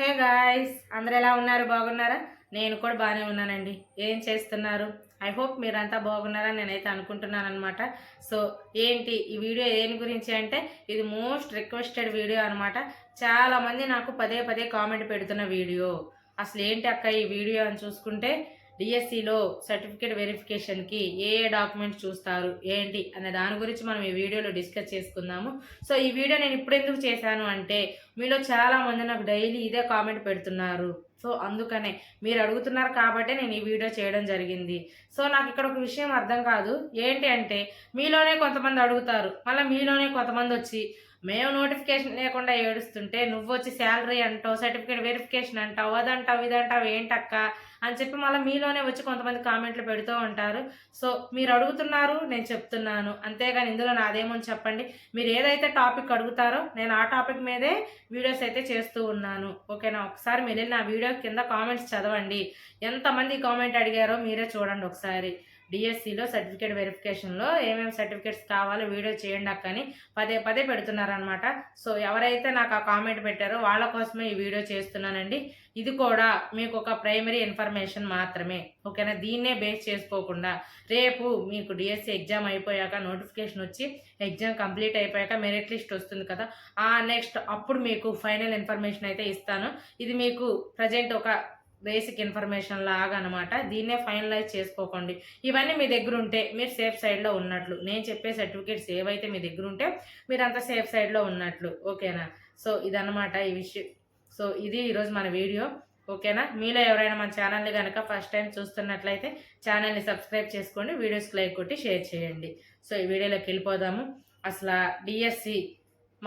Hey guys అందరు ఎలా ఉన్నారు? బాగున్నారా? నేను కూడా బాగానే ఉన్నానండి. ఏం చేస్తున్నారు? ఐ హోప్ మీరంతా బాగున్నారని నేనైతే అనుకుంటున్నాను అనమాట సో ఏంటి ఈ వీడియో దేని గురించి అంటే ఇది మోస్ట్ రిక్వెస్టెడ్ వీడియో అనమాట చాలా మంది నాకు పదే పదే కామెంట్ పెడుతున్న వీడియో. అసలు ఏంటి అక్క ఈ వీడియో అని చూసుకుంటే డిఎస్సిలో సర్టిఫికేట్ వెరిఫికేషన్కి ఏ ఏ డాక్యుమెంట్స్ చూస్తారు ఏంటి అనే దాని గురించి మనం ఈ వీడియోలో డిస్కస్ చేసుకుందాము. సో ఈ వీడియో నేను ఇప్పుడు ఎందుకు చేశాను అంటే మీలో చాలామంది నాకు డైలీ ఇదే కామెంట్ పెడుతున్నారు. సో అందుకనే మీరు అడుగుతున్నారు కాబట్టే నేను ఈ వీడియో చేయడం జరిగింది. సో నాకు ఇక్కడ ఒక విషయం అర్థం కాదు. ఏంటి అంటే మీలోనే కొంతమంది అడుగుతారు. మళ్ళీ మీలోనే కొంతమంది వచ్చి మేము నోటిఫికేషన్ లేకుండా ఏడుస్తుంటే నువ్వు వచ్చి శాలరీ అంటావు సర్టిఫికేట్ వెరిఫికేషన్ అంటావు అదంటావు ఇదంటావు ఏంటక్క? అని చెప్పి మళ్ళీ మీలోనే వచ్చి కొంతమంది కామెంట్లు పెడుతూ ఉంటారు. సో మీరు అడుగుతున్నారు నేను చెప్తున్నాను. అంతేగాని ఇందులో నాదేమని చెప్పండి. మీరు ఏదైతే టాపిక్ అడుగుతారో నేను ఆ టాపిక్ మీదే వీడియోస్ అయితే చేస్తూ ఉన్నాను. ఓకేనా? ఒకసారి మీరు నా వీడియో కింద కామెంట్స్ చదవండి. ఎంతమంది కామెంట్ అడిగారో మీరే చూడండి ఒకసారి. డిఎస్సిలో సర్టిఫికేట్ వెరిఫికేషన్లో ఏమేమి సర్టిఫికేట్స్ కావాలో వీడియో చేయండి అక్క అని పదే పదే పెడుతున్నారనమాట సో ఎవరైతే నాకు ఆ కామెంట్ పెట్టారో వాళ్ళ కోసమే ఈ వీడియో చేస్తున్నానండి. ఇది కూడా మీకు ఒక ప్రైమరీ ఇన్ఫర్మేషన్ మాత్రమే. ఓకేనా? దీన్నే బేస్ చేసుకోకుండా రేపు మీకు డిఎస్సి ఎగ్జామ్ అయిపోయాక నోటిఫికేషన్ వచ్చి ఎగ్జామ్ కంప్లీట్ అయిపోయాక మెరిట్ లిస్ట్ వస్తుంది కదా ఆ నెక్స్ట్ అప్పుడు మీకు ఫైనల్ ఇన్ఫర్మేషన్ అయితే ఇస్తాను. ఇది మీకు ప్రజెంట్ ఒక బేసిక్ ఇన్ఫర్మేషన్ లాగా అనమాట దీన్నే ఫైనలైజ్ చేసుకోకండి. ఇవన్నీ మీ దగ్గర ఉంటే మీరు సేఫ్ సైడ్లో ఉన్నట్లు. నేను చెప్పే సర్టిఫికేట్స్ ఏవైతే మీ దగ్గర ఉంటే మీరు అంత సేఫ్ సైడ్లో ఉన్నట్లు. ఓకేనా? సో ఇదన్నమాట ఈ విషయం. సో ఇది ఈరోజు మన వీడియో. ఓకేనా? మీలో ఎవరైనా మన ఛానల్ని కనుక ఫస్ట్ టైం చూస్తున్నట్లయితే ఛానల్ని సబ్స్క్రైబ్ చేసుకోండి. వీడియోస్కి లైక్ కొట్టి షేర్ చేయండి. సో ఈ వీడియోలోకి వెళ్ళిపోదాము. అసలు డిఎస్సి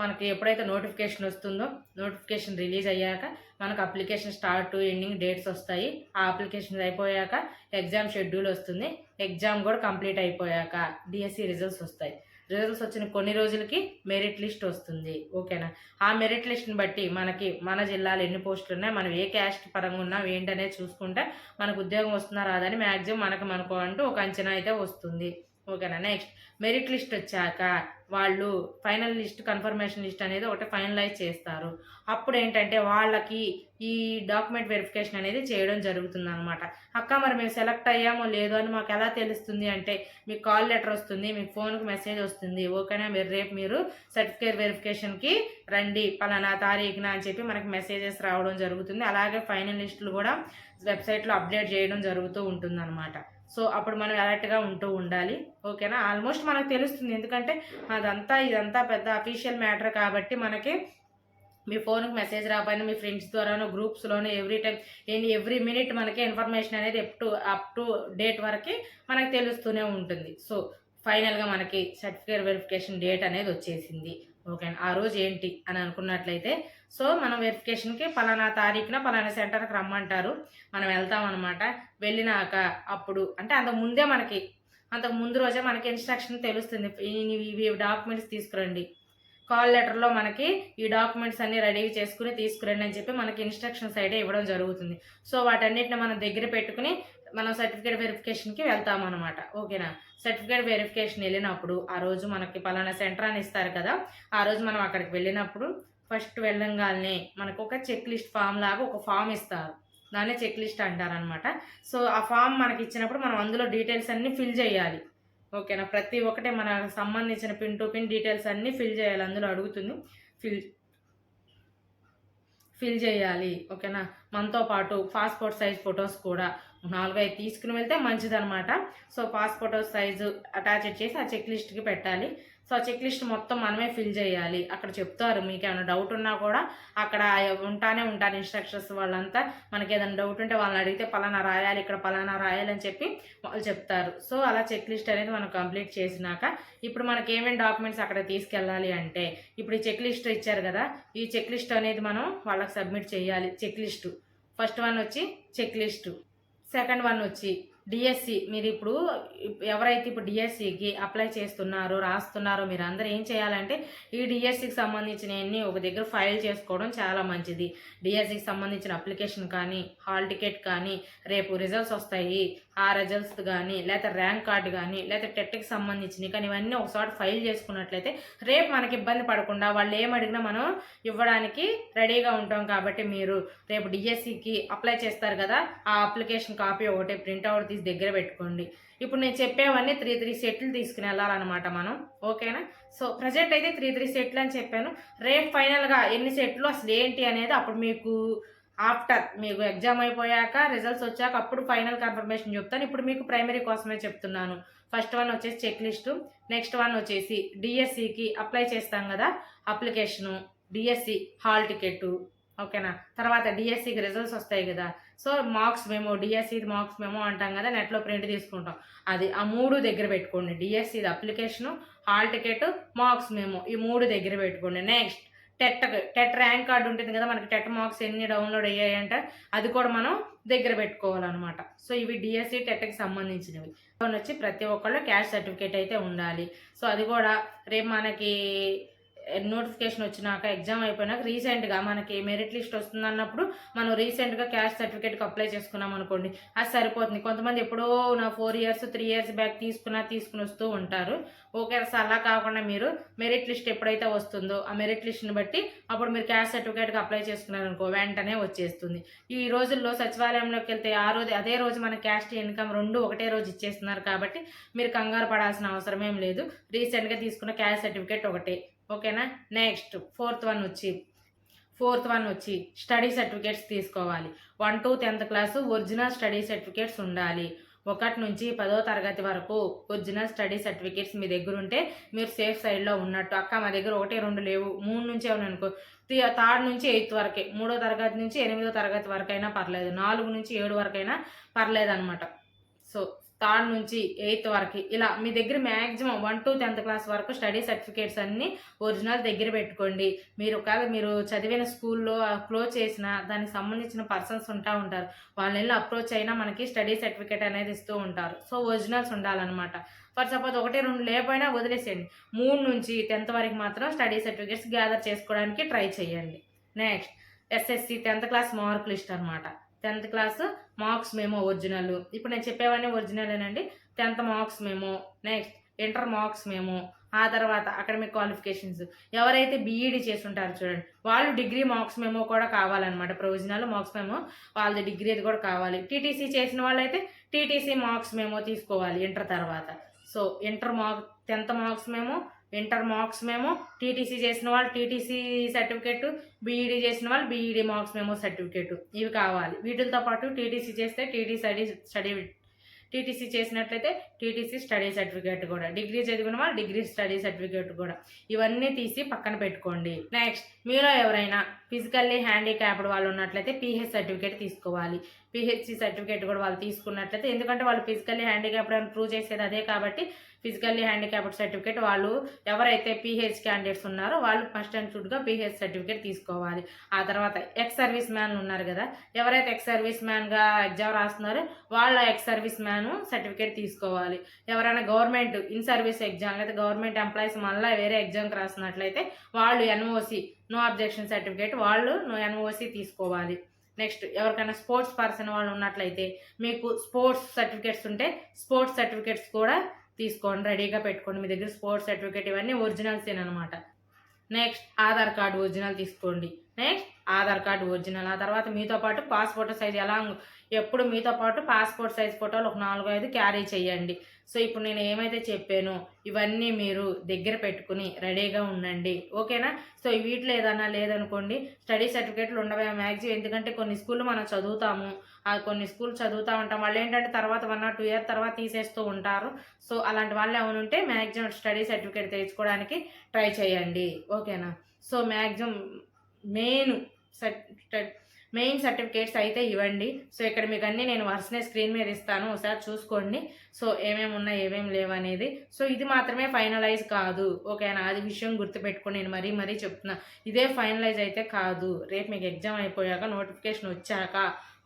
మనకి ఎప్పుడైతే నోటిఫికేషన్ వస్తుందో నోటిఫికేషన్ రిలీజ్ అయ్యాక మనకు application start to ending dates వస్తాయి. ఆ అప్లికేషన్ అయిపోయాక ఎగ్జామ్ షెడ్యూల్ వస్తుంది. ఎగ్జామ్ కూడా కంప్లీట్ అయిపోయాక డిఎస్సి రిజల్ట్స్ వస్తాయి. రిజల్ట్స్ వచ్చిన కొన్ని రోజులకి మెరిట్ లిస్ట్ వస్తుంది. ఓకేనా? ఆ మెరిట్ లిస్ట్ని బట్టి మనకి మన జిల్లాలో ఎన్ని పోస్టులు ఉన్నాయి మనం ఏ క్యాస్ట్ పరంగా ఉన్నాం ఏంటనేది చూసుకుంటే మనకు ఉద్యోగం వస్తుందా రాదని మ్యాక్సిమం మనకు మనకు అంటూ ఒక అంచనా అయితే వస్తుంది. ఓకేనా నెక్స్ట్ మెరిట్ లిస్ట్ వచ్చాక వాళ్ళు ఫైనల్ లిస్ట్ కన్ఫర్మేషన్ లిస్ట్ అనేది ఒకటి ఫైనలైజ్ చేస్తారు. అప్పుడు ఏంటంటే వాళ్ళకి ఈ డాక్యుమెంట్ వెరిఫికేషన్ అనేది చేయడం జరుగుతుంది అనమాట అక్క మరి మేము సెలెక్ట్ అయ్యామో లేదో అని మాకు ఎలా తెలుస్తుంది అంటే మీకు కాల్ లెటర్ వస్తుంది మీకు ఫోన్కి మెసేజ్ వస్తుంది. ఓకేనా మీరు రేపు మీరు సర్టిఫికేట్ వెరిఫికేషన్కి రండి. పలానా తారీఖున అని చెప్పి మనకి మెసేజెస్ రావడం జరుగుతుంది. అలాగే ఫైనల్ లిస్టులు కూడా వెబ్సైట్లో అప్డేట్ చేయడం జరుగుతూ ఉంటుంది సో అప్పుడు మనం అలర్ట్గా ఉంటూ ఉండాలి. ఓకేనా? ఆల్మోస్ట్ మనకు తెలుస్తుంది. ఎందుకంటే అదంతా ఇదంతా పెద్ద అఫీషియల్ మ్యాటర్ కాబట్టి మనకి మీ ఫోన్కి మెసేజ్ రాకపోయినా మీ ఫ్రెండ్స్ ద్వారానో గ్రూప్స్లోనో ఎవ్రీ టైం ఎన్ని ఎవ్రీ మినిట్ మనకి ఇన్ఫర్మేషన్ అనేది up to up to date వరకు మనకి తెలుస్తూనే ఉంటుంది. సో ఫైనల్గా మనకి సర్టిఫికేట్ వెరిఫికేషన్ డేట్ అనేది వచ్చేసింది. ఓకే ఆ రోజు ఏంటి అని అనుకున్నట్లయితే సో మనం వెరిఫికేషన్కి పలానా తారీఖున పలానా సెంటర్కి రమ్మంటారు. మనం వెళ్తాం అనమాట వెళ్ళినాక అప్పుడు అంటే అంతకు ముందే మనకి అంతకు ముందు రోజే మనకి ఇన్స్ట్రక్షన్ తెలుస్తుంది. ఇవి డాక్యుమెంట్స్ తీసుకురండి. కాల్ లెటర్లో మనకి ఈ డాక్యుమెంట్స్ అన్ని రెడీ చేసుకుని తీసుకురండి అని చెప్పి మనకి ఇన్స్ట్రక్షన్ సైడే ఇవ్వడం జరుగుతుంది. సో వాటన్నిటిని మనం దగ్గర పెట్టుకుని మనం సర్టిఫికేట్ వెరిఫికేషన్కి వెళ్తాం అనమాట ఓకేనా? సర్టిఫికేట్ వెరిఫికేషన్ వెళ్ళినప్పుడు ఆ రోజు మనకి పలానా సెంటర్ అని ఇస్తారు కదా ఆ రోజు మనం అక్కడికి వెళ్ళినప్పుడు ఫస్ట్ వెళ్ళంగానే మనకు ఒక చెక్ లిస్ట్ ఫామ్ లాగా ఒక ఫామ్ ఇస్తారు. దాన్నే చెక్ లిస్ట్ అంటారనమాట సో ఆ ఫామ్ మనకి ఇచ్చినప్పుడు మనం అందులో డీటెయిల్స్ అన్నీ ఫిల్ చేయాలి. ఓకేనా? ప్రతి ఒక్కటే మనకు సంబంధించిన పిన్ టు పిన్ డీటెయిల్స్ అన్నీ ఫిల్ చేయాలి. అందులో అడుగుతుంది ఫిల్ ఫిల్ చేయాలి. ఓకేనా? మనతో పాటు పాస్పోర్ట్ సైజ్ ఫొటోస్ కూడా నాలుగు ఐదు తీసుకుని వెళ్తే మంచిదనమాట సో పాస్పోర్ట్ సైజు అటాచ్ చేసి ఆ చెక్ లిస్ట్కి పెట్టాలి. సో ఆ చెక్ లిస్ట్ మొత్తం మనమే ఫిల్ చేయాలి. అక్కడ చెప్తారు మీకు ఏమైనా డౌట్ ఉన్నా కూడా అక్కడ ఉంటానే ఉంటారు ఇన్స్ట్రక్షన్స్ వాళ్ళంతా. మనకి ఏదైనా డౌట్ ఉంటే వాళ్ళని అడిగితే పలానా రాయాలి ఇక్కడ పలానా రాయాలి అని చెప్పి వాళ్ళు చెప్తారు. సో అలా చెక్ లిస్ట్ అనేది మనం కంప్లీట్ చేసినాక ఇప్పుడు మనకి ఏమేమి డాక్యుమెంట్స్ అక్కడ తీసుకెళ్ళాలి అంటే ఇప్పుడు ఈ చెక్ లిస్ట్ ఇచ్చారు కదా ఈ చెక్ లిస్ట్ అనేది మనం వాళ్ళకి సబ్మిట్ చేయాలి చెక్ లిస్టు. ఫస్ట్ వన్ వచ్చి చెక్ లిస్టు. సెకండ్ వన్ వచ్చి డిఎస్సి. మీరు ఇప్పుడు ఎవరైతే ఇప్పుడు డిఎస్సికి అప్లై చేస్తున్నారో రాస్తున్నారో మీరు అందరూ ఏం చేయాలంటే ఈ డిఎస్సికి సంబంధించినవన్నీ ఒక దగ్గర ఫైల్ చేసుకోవడం చాలా మంచిది. డిఎస్సికి సంబంధించిన అప్లికేషన్ కానీ హాల్ టికెట్ కానీ రేపు రిజల్ట్స్ వస్తాయి. ఆ రిజల్ట్స్ కానీ లేకపోతే ర్యాంక్ కార్డు కానీ లేకపోతే టెట్కి సంబంధించినవి కానీ ఇవన్నీ ఒకసారి ఫైల్ చేసుకున్నట్లయితే రేపు మనకి ఇబ్బంది పడకుండా వాళ్ళు ఏం అడిగినా మనం ఇవ్వడానికి రెడీగా ఉంటాం కాబట్టి మీరు రేపు డిఎస్సికి అప్లై చేస్తారు కదా ఆ అప్లికేషన్ కాపీ ఒకటి ప్రింట్అవుట్ తీసి దగ్గర పెట్టుకోండి. ఇప్పుడు నేను చెప్పేవన్నీ త్రీ త్రీ సెట్లు తీసుకుని వెళ్ళాలన్నమాట మనం ఓకేనా? సో ప్రజెంట్ అయితే త్రీ త్రీ సెట్లు అని చెప్పాను. రేపు ఫైనల్గా ఎన్ని సెట్లు అసలు ఏంటి అనేది అప్పుడు మీకు ఆఫ్టర్ మీకు ఎగ్జామ్ అయిపోయాక రిజల్ట్స్ వచ్చాక అప్పుడు ఫైనల్ కన్ఫర్మేషన్ చెప్తాను. ఇప్పుడు మీకు ప్రైమరీ కోసమే చెప్తున్నాను. ఫస్ట్ వన్ వచ్చేసి చెక్ లిస్టు నెక్స్ట్ వన్ వచ్చేసి డిఎస్సికి అప్లై చేస్తాం కదా అప్లికేషను డిఎస్సి హాల్ టికెట్ ఓకేనా? తర్వాత డిఎస్సికి రిజల్ట్స్ వస్తాయి కదా. So marks memo DSC marks memo అంటాం కదా నెట్లో ప్రింట్ తీసుకుంటాం. అది ఆ మూడు దగ్గర పెట్టుకోండి. డిఎస్సిది అప్లికేషను హాల్ టికెట్ మార్క్స్ మేము ఈ మూడు దగ్గర పెట్టుకోండి. Next TET TET rank card ఉంటుంది కదా మనకి టెట్ మార్క్స్ ఎన్ని డౌన్లోడ్ అయ్యాయంటే అది కూడా మనం దగ్గర పెట్టుకోవాలన్నమాట. సో ఇవి డిఎస్సి టెట్కి సంబంధించినవి. వచ్చి ప్రతి ఒక్కళ్ళు క్యాష్ సర్టిఫికేట్ అయితే ఉండాలి. సో అది కూడా రేపు మనకి నోటిఫికేషన్ వచ్చినాక ఎగ్జామ్ అయిపోయినాక రీసెంట్గా మనకి మెరిట్ లిస్ట్ వస్తుంది అన్నప్పుడు మనం రీసెంట్గా క్యాష్ సర్టిఫికేట్కి అప్లై చేసుకున్నాం అనుకోండి అది సరిపోతుంది. కొంతమంది ఎప్పుడో నా four years three years back తీసుకున్నా తీసుకుని వస్తూ ఉంటారు. ఓకే అలా కాకుండా మీరు మెరిట్ లిస్ట్ ఎప్పుడైతే వస్తుందో ఆ మెరిట్ లిస్ట్ని బట్టి అప్పుడు మీరు క్యాష్ సర్టిఫికేట్కి అప్లై చేసుకున్నారు అనుకో వెంటనే వచ్చేస్తుంది. ఈ రోజుల్లో సచివాలయంలోకి వెళ్తే ఆ రోజు అదే రోజు మన క్యాస్ట్ ఇన్కమ్ రెండు ఒకటే రోజు ఇచ్చేస్తున్నారు కాబట్టి మీరు కంగారు పడాల్సిన అవసరం ఏం లేదు రీసెంట్గా తీసుకున్న క్యాష్ సర్టిఫికేట్ ఒకటే. ఓకేనా? నెక్స్ట్ ఫోర్త్ వన్ వచ్చి ఫోర్త్ వన్ వచ్చి స్టడీ సర్టిఫికేట్స్ తీసుకోవాలి. One to tenth class original study certificates ఉండాలి. ఒకటి నుంచి పదో తరగతి వరకు ఒరిజినల్ స్టడీ సర్టిఫికేట్స్ మీ దగ్గర ఉంటే మీరు సేఫ్ సైడ్లో ఉన్నట్టు. అక్క మా దగ్గర ఒకటి రెండు లేవు. మూడు నుంచి ఏమన్నా అనుకో. థర్డ్ నుంచి ఎయిత్ వరకే. మూడో తరగతి నుంచి ఎనిమిదో తరగతి వరకైనా పర్లేదు. నాలుగు నుంచి ఏడు వరకైనా పర్లేదు అనమాట సో థర్డ్ నుంచి ఎయిత్ వరకు. ఇలా మీ దగ్గర maximum one to tenth class వరకు స్టడీ సర్టిఫికేట్స్ అన్నీ ఒరిజినల్ దగ్గర పెట్టుకోండి. మీరు ఒకవేళ మీరు చదివిన స్కూల్లో క్లోజ్ చేసిన దానికి సంబంధించిన పర్సన్స్ ఉంటా ఉంటారు. వాళ్ళని వెళ్ళి అప్రోచ్ అయినా మనకి స్టడీ సర్టిఫికేట్ అనేది ఇస్తూ ఉంటారు. సో ఒరిజినల్స్ ఉండాలన్నమాట. ఫర్ సపోజ్ ఒకటి రెండు లేకపోయినా వదిలేసేయండి. మూడు నుంచి టెన్త్ వరకు మాత్రం స్టడీ సర్టిఫికేట్స్ గ్యాదర్ చేసుకోవడానికి ట్రై చేయండి. Next SSC tenth class mark list అనమాట tenth class marks memo original. ఇప్పుడు నేను చెప్పేవన్నీ ఒరిజినలేనండి tenth marks memo next inter marks memo ఆ తర్వాత అకాడమిక్ క్వాలిఫికేషన్స్. ఎవరైతే బీఈడి ఉంటారో చూడండి వాళ్ళు డిగ్రీ మార్క్స్ మేమో కూడా కావాలన్నమాట. ప్రొవిజనల్ మార్క్స్ మేమో వాళ్ళది డిగ్రీ అది కూడా కావాలి. టీటీసీ చేసిన వాళ్ళైతే టీటీసీ మార్క్స్ మేమో తీసుకోవాలి ఇంటర్ తర్వాత. So inter mark tenth marks memo inter marks memo TTC చేసిన వాళ్ళు టీటీసీ సర్టిఫికేట్ బీఈడీ చేసిన వాళ్ళు బీఈడీ మార్క్స్ మేము సర్టిఫికేట్. ఇవి కావాలి. వీటితో పాటు టీటీసీ చేస్తే టీటీ స్టడీ స్టడీ టీటీసీ చేసినట్లయితే టీటీసీ స్టడీ సర్టిఫికేట్ కూడా. డిగ్రీ చదివిన వాళ్ళు డిగ్రీ స్టడీ సర్టిఫికేట్ కూడా. ఇవన్నీ తీసి పక్కన పెట్టుకోండి. నెక్స్ట్ మీలో ఎవరైనా ఫిజికల్లీ హ్యాండిక్యాప్డ్ వాళ్ళు ఉన్నట్లయితే పీహెచ్ సర్టిఫికేట్ తీసుకోవాలి. పిహెచ్సి సర్టిఫికేట్ కూడా వాళ్ళు తీసుకున్నట్లయితే ఎందుకంటే వాళ్ళు ఫిజికల్లీ హ్యాండిక్యాప్డ్ అని ప్రూవ్ చేసేది అదే కాబట్టి ఫిజికల్లీ హ్యాండిక్యాప్డ్ సర్టిఫికేట్ వాళ్ళు ఎవరైతే పీహెచ్ క్యాండిడేట్స్ ఉన్నారో వాళ్ళు ఫస్ట్ అండ్ షుడ్గా పీహెచ్ సర్టిఫికేట్ తీసుకోవాలి. ఆ తర్వాత ఎక్స్ సర్వీస్ మ్యాన్ ఉన్నారు కదా ఎవరైతే ఎక్స్ సర్వీస్ మ్యాన్గా ఎగ్జామ్ రాస్తున్నారో వాళ్ళ ఎక్స్ సర్వీస్ మ్యాన్ సర్టిఫికేట్ తీసుకోవాలి. ఎవరైనా గవర్నమెంట్ ఇన్ సర్వీస్ ఎగ్జామ్ లేదా గవర్నమెంట్ ఎంప్లాయీస్ మళ్ళీ వేరే ఎగ్జామ్కి రాస్తున్నట్లయితే వాళ్ళు ఎన్ఓసి నో అబ్జెక్షన్ సర్టిఫికేట్ వాళ్ళు ఎన్ఓసి తీసుకోవాలి. నెక్స్ట్ ఎవరికైనా స్పోర్ట్స్ పర్సన్ వాళ్ళు ఉన్నట్లయితే మీకు స్పోర్ట్స్ సర్టిఫికేట్స్ ఉంటే స్పోర్ట్స్ సర్టిఫికేట్స్ కూడా తీసుకోండి రెడీగా పెట్టుకోండి. మీ దగ్గర స్పోర్ట్స్ సర్టిఫికేట్ ఇవన్నీ ఒరిజినల్స్ అనమాట నెక్స్ట్ ఆధార్ కార్డు ఒరిజినల్ తీసుకోండి. Next Aadhaar card original. ఆ తర్వాత మీతో పాటు పాస్పోర్ట్ సైజ్ ఎలా ఎప్పుడు మీతో పాటు పాస్పోర్ట్ సైజ్ ఫోటోలు ఒక నాలుగు ఐదు క్యారీ చేయండి. సో ఇప్పుడు నేను ఏమైతే చెప్పానో ఇవన్నీ మీరు దగ్గర పెట్టుకుని రెడీగా ఉండండి. ఓకేనా? సో వీటిలో ఏదన్నా లేదనుకోండి స్టడీ సర్టిఫికేట్లు ఉండవే మ్యాక్సిమం ఎందుకంటే కొన్ని స్కూళ్ళు మనం చదువుతాము. ఆ కొన్ని స్కూల్ చదువుతూ ఉంటాం. వాళ్ళు ఏంటంటే తర్వాత వన్ ఆర్ టూ ఇయర్ తర్వాత తీసేస్తూ ఉంటారు. సో అలాంటి వాళ్ళు ఏమైనా ఉంటే మ్యాక్సిమం స్టడీ సర్టిఫికేట్ తెచ్చుకోవడానికి ట్రై చేయండి. ఓకేనా? So maximum main certi main certificates అయితే ఇవ్వండి. సో ఇక్కడ మీకు అన్నీ నేను వరుసనే స్క్రీన్ మీద ఇస్తాను. ఒకసారి చూసుకోండి. సో ఏమేమి ఉన్నాయి ఏమేమి లేవనేది సో ఇది మాత్రమే ఫైనలైజ్ కాదు. ఓకేనా? అది విషయం గుర్తుపెట్టుకుని నేను మరీ మరీ చెప్తున్నా. ఇదే ఫైనలైజ్ అయితే కాదు. రేపు మీకు ఎగ్జామ్ అయిపోయాక నోటిఫికేషన్ వచ్చాక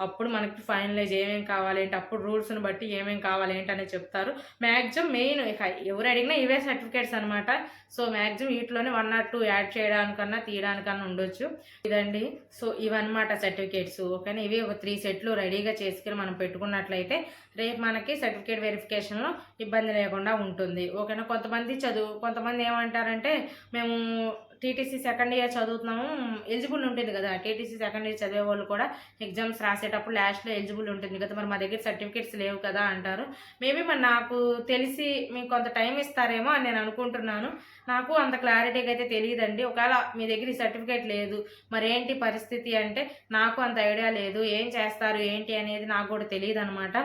అప్పుడు మనకి ఫైనలైజ్ ఏమేమి కావాలి ఏంటి అప్పుడు రూల్స్ని బట్టి ఏమేమి కావాలి ఏంటి అనేది చెప్తారు. మ్యాక్సిమం మెయిన్ ఎవరు అడిగినా ఇవే సర్టిఫికేట్స్ అనమాట సో మ్యాక్సిమం వీటిలోనే వన్ ఆర్ టూ యాడ్ చేయడానికన్నా తీయడానికన్నా ఉండొచ్చు. ఇదండి. సో ఇవన్నమాట సర్టిఫికేట్స్ ఓకేనా? ఇవి ఒక త్రీ సెట్లు రెడీగా చేసుకుని మనం పెట్టుకున్నట్లయితే రేపు మనకి సర్టిఫికేట్ వెరిఫికేషన్లో ఇబ్బంది లేకుండా ఉంటుంది. ఓకేనా? కొంతమంది చదువు కొంతమంది ఏమంటారంటే మేము టీటీసీ సెకండ్ ఇయర్ చదువుతున్నాము. ఎలిజిబుల్ ఉంటుంది కదా. టీటీసీ సెకండ్ ఇయర్ చదివే వాళ్ళు కూడా ఎగ్జామ్స్ రాసేటప్పుడు లాస్ట్లో ఎలిజిబుల్ ఉంటుంది కదా. మరి మా దగ్గర సర్టిఫికేట్స్ లేవు కదా అంటారు. మేబీ మరి నాకు తెలిసి మీకు కొంత టైం ఇస్తారేమో అని నేను అనుకుంటున్నాను. నాకు అంత క్లారిటీగా అయితే తెలియదండి. ఒకవేళ మీ దగ్గర ఈ సర్టిఫికేట్ లేదు మరి ఏంటి పరిస్థితి అంటే నాకు అంత ఐడియా లేదు. ఏం చేస్తారు ఏంటి అనేది నాకు కూడా తెలియదు అనమాట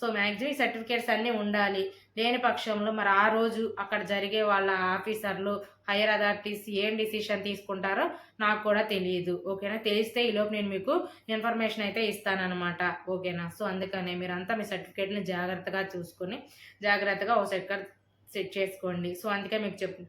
సో మ్యాక్సిమం ఈ సర్టిఫికేట్స్ అన్నీ ఉండాలి. లేని పక్షంలో మరి ఆ రోజు అక్కడ జరిగే వాళ్ళ ఆఫీసర్లు హైయర్ అథారిటీస్ ఏం డిసిషన్ తీసుకుంటారో నాకు కూడా తెలియదు ఓకేనా? తెలిస్తే ఈలోపు నేను మీకు ఇన్ఫర్మేషన్ అయితే ఇస్తానమాట ఓకేనా? సో అందుకనే మీరంతా మీ సర్టిఫికేట్ని జాగ్రత్తగా చూసుకొని జాగ్రత్తగా ఓ సెట్ సెట్ చేసుకోండి. సో అందుకే మీకు చెప్పు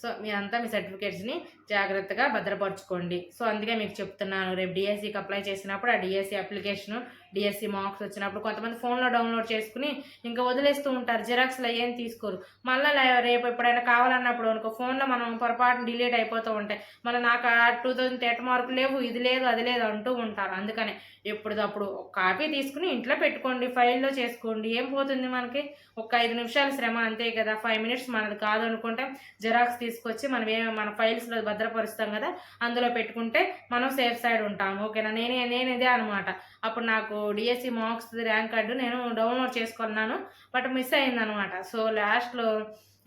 సో మీరంతా మీ సర్టిఫికేట్స్ని జాగ్రత్తగా భద్రపరచుకోండి. సో అందుకే మీకు చెప్తున్నాను రేపు డిఎస్సికి అప్లై చేసినప్పుడు ఆ డిఎస్సి అప్లికేషన్ డిఎస్సి మార్క్స్ వచ్చినప్పుడు కొంతమంది ఫోన్లో డౌన్లోడ్ చేసుకుని ఇంకా వదిలేస్తూ ఉంటారు. జిరాక్స్లో ఏం తీసుకోరు. మళ్ళీ రేపు ఎప్పుడైనా కావాలన్నప్పుడు అనుకో ఫోన్లో మనం పొరపాటున డిలీట్ అయిపోతూ ఉంటాయి మళ్ళీ నాకు టూ థౌజండ్ టెట్ మార్కులు లేవు ఇది లేదు అది లేదు అంటూ ఉంటారు. అందుకనే ఎప్పుడప్పుడు కాపీ తీసుకుని ఇంట్లో పెట్టుకోండి ఫైల్లో చేసుకోండి. ఏం పోతుంది మనకి? ఒక ఐదు నిమిషాల శ్రమ అంతే కదా. ఫైవ్ మినిట్స్ మనది కాదు అనుకుంటే జిరాక్స్ తీసుకొచ్చి మనం ఏ మన ఫైల్స్లో భద్రపరుస్తాం కదా అందులో పెట్టుకుంటే మనం సేఫ్ సైడ్ ఉంటాము ఓకేనా నేనే నేను ఇదే అనమాట. అప్పుడు నాకు డిఎస్సి మార్క్స్ ర్యాంక్ కార్డు నేను డౌన్లోడ్ చేసుకున్నాను బట్ మిస్ అయిందనమాట. సో లాస్ట్లో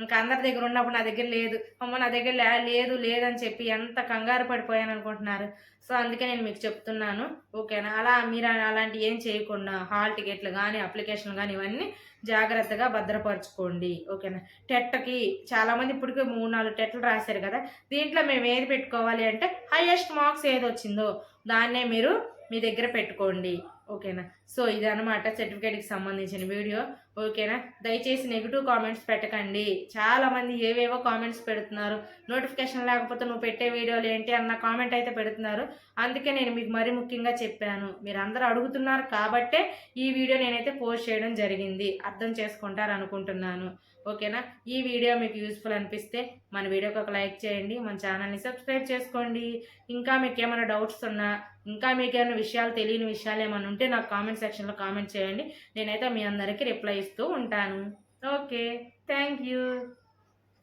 ఇంకా అందరి దగ్గర ఉన్నప్పుడు నా దగ్గర లేదు. అమ్మ నా దగ్గర లేదు లేదని చెప్పి ఎంత కంగారు పడిపోయాను అనుకుంటున్నారు. సో అందుకే నేను మీకు చెప్తున్నాను. ఓకేనా? అలా మీరు అలాంటి ఏం చేయకుండా హాల్ టికెట్లు కానీ అప్లికేషన్లు కానీ ఇవన్నీ జాగ్రత్తగా భద్రపరచుకోండి. ఓకేనా? టెట్కి చాలామంది ఇప్పటికే మూడు నాలుగు టెట్లు రాశారు కదా? దీంట్లో మేము ఏది పెట్టుకోవాలి అంటే హైయెస్ట్ మార్క్స్ ఏది వచ్చిందో దాన్నే మీరు మీ దగ్గర పెట్టుకోండి. ఓకేనా? సో ఇది సర్టిఫికేట్కి సంబంధించిన వీడియో. ఓకేనా? దయచేసి నెగిటివ్ కామెంట్స్ పెట్టకండి. చాలామంది ఏవేవో కామెంట్స్ పెడుతున్నారు. నోటిఫికేషన్ లేకపోతే నువ్వు పెట్టే వీడియోలు ఏంటి అన్న కామెంట్ అయితే పెడుతున్నారు. అందుకే నేను మీకు మరీ ముఖ్యంగా చెప్పాను. మీరు అందరూ అడుగుతున్నారు కాబట్టే ఈ వీడియో నేనైతే పోస్ట్ చేయడం జరిగింది. అర్థం చేసుకుంటారు అనుకుంటున్నాను ఓకేనా? ఈ వీడియో మీకు యూస్ఫుల్ అనిపిస్తే మన వీడియోకి ఒక లైక్ చేయండి మన ఛానల్ని సబ్స్క్రైబ్ చేసుకోండి. ఇంకా మీకు ఏమైనా డౌట్స్ ఉన్నా ఇంకా మీకు ఏమైనా విషయాలు తెలియని విషయాలు ఏమైనా ఉంటే నాకు కామెంట్ సెక్షన్లో కామెంట్ చేయండి. నేనైతే మీ అందరికీ రిప్లై ఇస్తూ ఉంటాను. Okay thank you